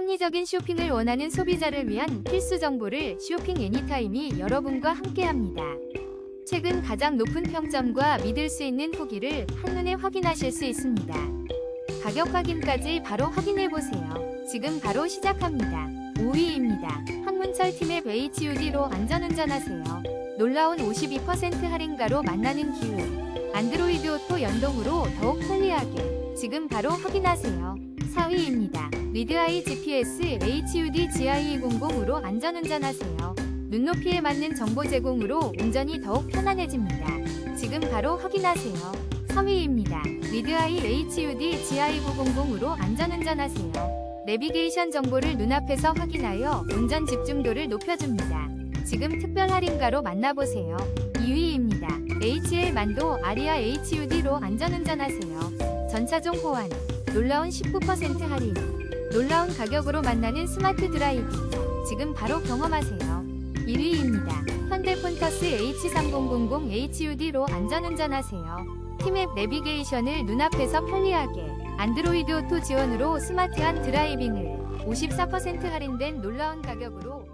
합리적인 쇼핑을 원하는 소비자를 위한 필수 정보를 쇼핑 애니타임이 여러분과 함께합니다. 최근 가장 높은 평점과 믿을 수 있는 후기를 한눈에 확인하실 수 있습니다. 가격 확인까지 바로 확인해 보세요. 지금 바로 시작합니다. 5위입니다. 한문철 팀의 HUD로 안전운전하세요. 놀라운 52% 할인가로 만나는 기회. 안드로이드 오토 연동으로 더욱 편리하게. 지금 바로 확인하세요. 4위입니다. 리드아이 GPS HUD GI200으로 안전운전하세요. 눈높이에 맞는 정보 제공으로 운전이 더욱 편안해집니다. 지금 바로 확인하세요. 3위입니다. 리드아이 HUD GI900으로 안전운전하세요. 내비게이션 정보를 눈앞에서 확인하여 운전 집중도를 높여줍니다. 지금 특별 할인가로 만나보세요. 2위입니다. HL 만도 아리아 HUD로 안전운전하세요. 전차종 호환, 놀라운 19% 할인, 놀라운 가격으로 만나는 스마트 드라이빙. 지금 바로 경험하세요. 1위입니다. 현대폰터스 H3000 HUD로 안전운전하세요. 팀앱 내비게이션을 눈앞에서 편리하게 안드로이드 오토 지원으로 스마트한 드라이빙을 54% 할인된 놀라운 가격으로